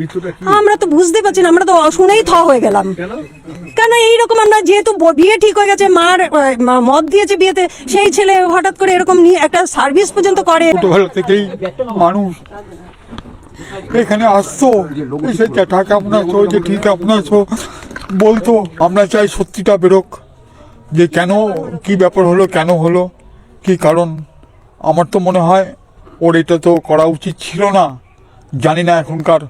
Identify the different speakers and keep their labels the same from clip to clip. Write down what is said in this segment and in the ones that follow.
Speaker 1: মৃত্যুটা কি?
Speaker 2: আমরা তো বুঝতে পারছি না আমরা তো শুনেই থ হয়ে গেলাম।
Speaker 1: কেন?
Speaker 2: এইরকম আমরা যেহেতু বিয়ে ঠিক হয়ে গেছে মার মদ দিয়েছে বিয়েতে সেই ছেলে হঠাৎ করে এরকম নিয়ে একটা সার্ভিস পর্যন্ত করে।
Speaker 3: ছোটবেলা থেকেই মানুষ এখানে আসতো এসে জ্যাঠা কেমন আছো জেঠি কেমন আছো বলতো আমরা চাই সত্যিটা বেরোক যে কেন কি ব্যাপার হলো কেন হলো কি কারণ আমার তো মনে হয় ওর এটা তো করা উচিত ছিল না। জানি না এখনকার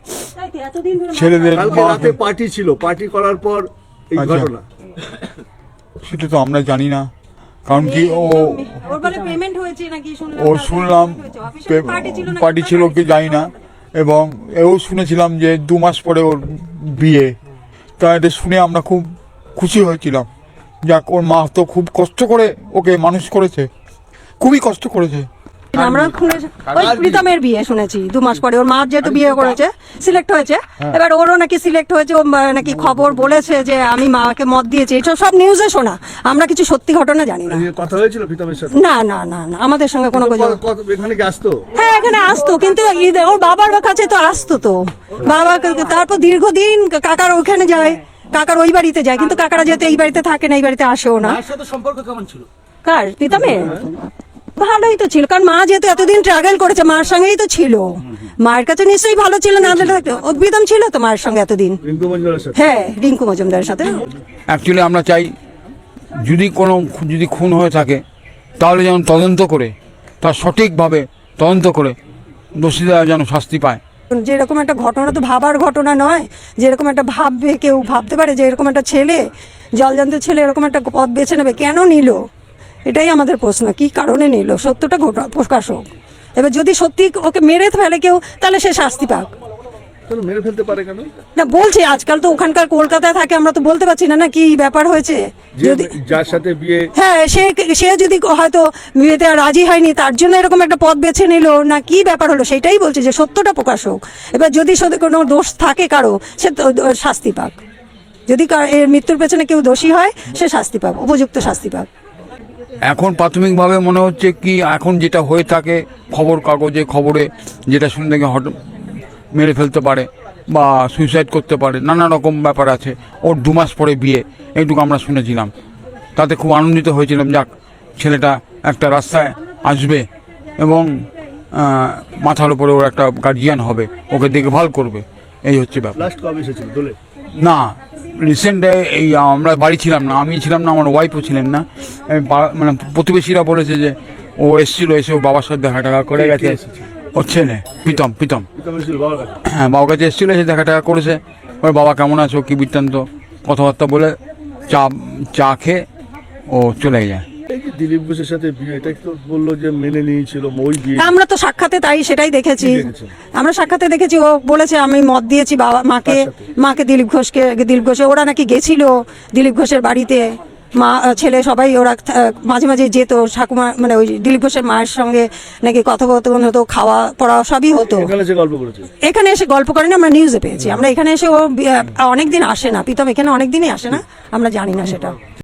Speaker 3: ছেলেদের
Speaker 1: কালকে রাতে পার্টি ছিল। পার্টি করার পর এই
Speaker 3: আচ্ছা।
Speaker 1: ঘটনা।
Speaker 3: সেটা তো আমরা জানি না। কারণ কি ও
Speaker 2: ওর বলে পেমেন্ট হয়েছে নাকি? শুনলাম
Speaker 3: ও শুনলাম পার্টি ছিল কি জানি না। এবং এও শুনেছিলাম যে দু মাস পরে ওর বিয়ে। তা এটা শুনে আমরা খুব খুশি হয়েছিলাম। যাক ওর মা তো খুব কষ্ট করে ওকে মানুষ করেছে। খুবই কষ্ট করেছে।
Speaker 2: আমরা ওই প্রীতমের বিয়ে শুনেছি দু মাস পরে। ওর মা যেহেতু বিয়ে করেছে সিলেক্ট হয়েছে। এবার ওরও নাকি সিলেক্ট হয়েছে ও নাকি খবর বলেছে যে আমি মাকে মত দিয়েছি। এইসব সব নিউজে শোনা। আমরা কিছু সত্যি ঘটনা জানি না।
Speaker 1: কথা হয়েছিল প্রীতমের সাথে?
Speaker 2: না না না না। আমাদের সঙ্গে কোনো
Speaker 1: এখানে কি আসতো?
Speaker 2: হ্যাঁ এখানে আসতো কিন্তু ঈদে ওর বাবার কাছে তো আসতো তো। বাবা তারপর দীর্ঘদিন কাকার ওখানে যায় কাকার ওই বাড়িতে যায় কিন্তু কাকারা যেহেতু এই বাড়িতে থাকে না এই বাড়িতে আসেও না।
Speaker 4: সম্পর্ক কেমন ছিল?
Speaker 2: কার? প্রীতমে ভালোই তো ছিল কারণ মা যেহেতু এতদিন ট্রাভেল করেছে মার সঙ্গেই তো ছিল। মায়ের কাছে নিশ্চয়ই ভালো ছিল না থাকতো। ছিল। তো মায়ের সঙ্গে এতদিন। হ্যাঁ রিঙ্কু মজুমদারের সাথে।
Speaker 5: অ্যাকচুয়ালি আমরা চাই যদি কোনো যদি খুন হয়ে থাকে তাহলে যেন তদন্ত করে তার সঠিকভাবে তদন্ত করে দোষীরা যেন শাস্তি পায়।
Speaker 2: যেরকম একটা ঘটনা তো ভাবার ঘটনা নয় যেরকম একটা ভাববে কেউ ভাবতে পারে যে এরকম একটা ছেলে জল জলজান্ত ছেলে এরকম একটা পথ বেছে নেবে কেন নিল? এটাই আমাদের প্রশ্ন কি কারণে নিল? সত্যটা ঘটা প্রকাশ হোক। এবার যদি সত্যি ওকে মেরে ফেলে কেউ তাহলে সে শাস্তি পাক।
Speaker 1: মেরে ফেলতে পারে কেন?
Speaker 2: না বলছি আজকাল তো ওখানকার কলকাতায় থাকে আমরা তো বলতে পারছি না না কি ব্যাপার হয়েছে? যদি
Speaker 1: যার সাথে বিয়ে
Speaker 2: হ্যাঁ সে সে যদি হয়তো বিয়েতে রাজি হয়নি তার জন্য এরকম একটা পথ বেছে নিল না কি ব্যাপার হলো? সেটাই বলছে যে সত্যটা প্রকাশ হোক। এবার যদি কোনো দোষ থাকে কারও সে তো শাস্তি পাক। যদি এর মৃত্যুর পেছনে কেউ দোষী হয় সে শাস্তি পাক উপযুক্ত শাস্তি পাক।
Speaker 5: এখন প্রাথমিকভাবে মনে হচ্ছে কি এখন যেটা হয়ে থাকে খবর কাগজে খবরে যেটা শুনে দেখে হট মেরে ফেলতে পারে বা সুইসাইড করতে পারে নানা রকম ব্যাপার আছে। ওর দু মাস পরে বিয়ে এইটুকু আমরা শুনেছিলাম। তাতে খুব আনন্দিত হয়েছিলাম যাক ছেলেটা একটা রাস্তায় আসবে এবং মাথার উপরে ওর একটা গার্জিয়ান হবে ওকে দেখভাল করবে। এই হচ্ছে ব্যাপার। না রিসেন্ট এই আমরা বাড়ি ছিলাম না আমি ছিলাম না আমার ওয়াইফও ছিলেন না। মানে প্রতিবেশীরা বলেছে যে ও এসেছিল এসে ও বাবার সাথে দেখা টাকা করে গেছে। ওর ছেলে প্রীতম প্রীতম। হ্যাঁ বাবার কাছে এসেছিল এসে দেখা টাকা করেছে। ওর বাবা কেমন আছো কী বৃত্তান্ত কথাবার্তা বলে চা চা খেয়ে ও চলে যায়।
Speaker 1: এই যে দিলীপ ঘোষের সাথে বিয়ে? এটা তো বলল যে মেনে নিয়েছিল ওই বিয়ে
Speaker 2: আমরা তো সাক্ষাতে তাই সেটাই দেখেছি। আমরা সাক্ষাতে দেখেছি ও বলেছে আমি মত দিয়েছি বাবা মাকে মাকে দিলীপ ঘোষকে দিলীপ ঘোষে। ওরা নাকি গেছিল দিলীপ ঘোষের বাড়িতে। মা ছেলে সবাই ওরা মাঝে মাঝে যেত ঠাকুমা মানে ওই দিলীপ ঘোষের মায়ের সঙ্গে নাকি কথোপকথন হতো খাওয়া পড়া সবই হতো।
Speaker 1: এখানে
Speaker 2: এসে গল্প করেন আমরা নিউজে পেয়েছি। আমরা এখানে এসে ও অনেকদিন আসে না। প্রীতম এখানে অনেক দিনই আসে না? আমরা জানি না সেটা।